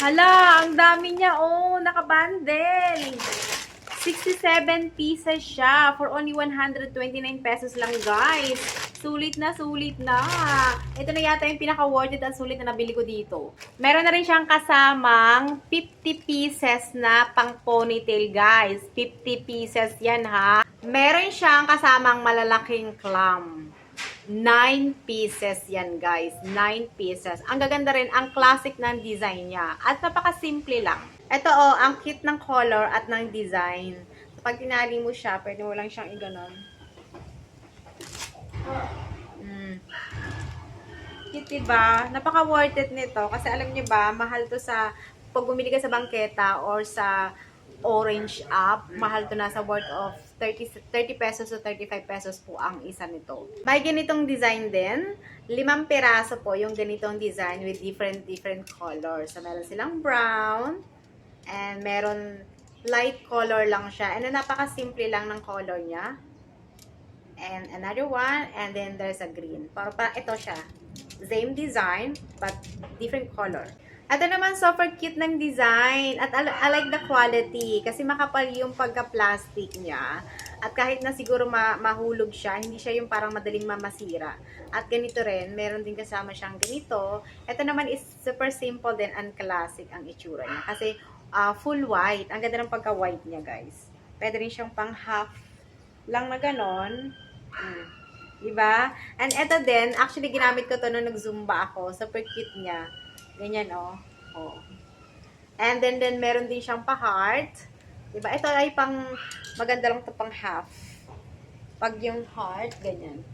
Hala, ang dami niya. Oh, nakabundle. 67 pieces siya for only 129 pesos lang, guys. Sulit na, sulit na. Ito na yata yung pinaka-worth it at sulit na nabili ko dito. Meron na rin siyang kasamang 50 pieces na pang ponytail, guys. 50 pieces yan, ha. Meron siyang kasamang malalaking clam. 9 pieces yan, guys. 9 pieces. Ang gaganda rin, ang classic ng design niya. At napaka-simple lang. Ito, oh, ang cute ng color at ng design. So, pag tinali mo siya, pwede mo lang siyang iganon. Mm. Cute, diba? Napaka-worth it nito. Kasi alam niyo ba, mahal to sa, pag bumili ka sa bangketa or sa orange app, mahal to nasa worth of 30, 30 pesos to 35 pesos po ang isa nito. May ganitong design din. Limang peraso po yung ganitong design with different different colors. So, meron silang brown, and meron light color lang siya. And napaka-simple lang ng color niya. And another one, and then there's a green. Para pa ito siya. Same design, but different color. Ito naman, super cute ng design. At I, like the quality. Kasi makapal yung pagka-plastic niya. At kahit na siguro ma- mahulog siya, hindi siya yung parang madaling mamasira. At ganito rin, meron din kasama siyang ganito. Ito naman is super simple din and classic ang itsura niya. Kasi ah, full white. Ang ganda ng pagka-white niya, guys. Pwede rin siyang pang half lang na ganon. Mm. Diba? And ito din, actually ginamit ko to nung nag-zumba ako. Super cute niya. Ganyan, oh. oh. And then, then meron din siyang pa-heart. Diba? Ito ay pang, maganda lang to pang half. Pag yung heart, ganyan.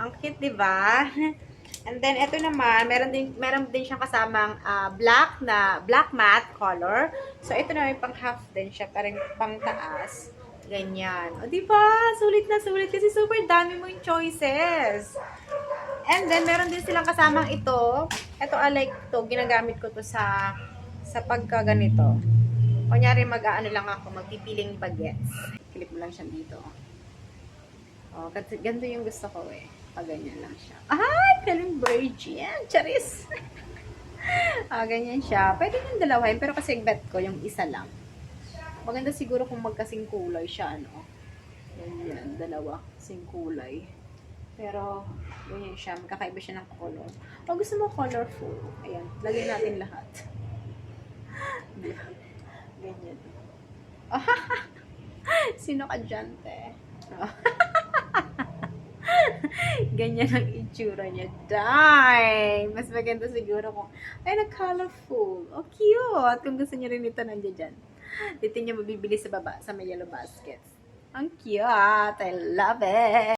Ang cute, diba? And then, ito naman, meron din, meron din siyang kasamang ah, black na, black matte color. So, ito na may pang half din siya, parang pang taas. Ganyan. O, di ba? Sulit na sulit kasi super dami mo yung choices. And then, meron din silang kasamang ito. Ito, I like to. Ginagamit ko to sa sa pagka ganito. Kunyari, mag-ano lang ako, magpipiling bagets. Clip mo lang siya dito. Oh, ganito yung gusto ko eh. Pag ganyan lang siya. Ay, kaling virgin. Charis. ah, ganyan siya. Pwede yung dalawahin, pero kasi bet ko yung isa lang. Maganda siguro kung magkasing kulay siya, ano. Ganyan, dalawa. Kasing kulay. Pero, ganyan siya. Magkakaiba siya ng color. O gusto mo colorful. Ayan, lagay natin lahat. ganyan. Sino ka dyan, te? ganyan ang itsura niya. Dang! Mas maganda siguro kung, ay, na-colorful. Oh, cute! Kung gusto niyo rin ito, nandiyan dyan. Dito niyo mabibili sa baba, sa may yellow baskets. Ang cute! I love it!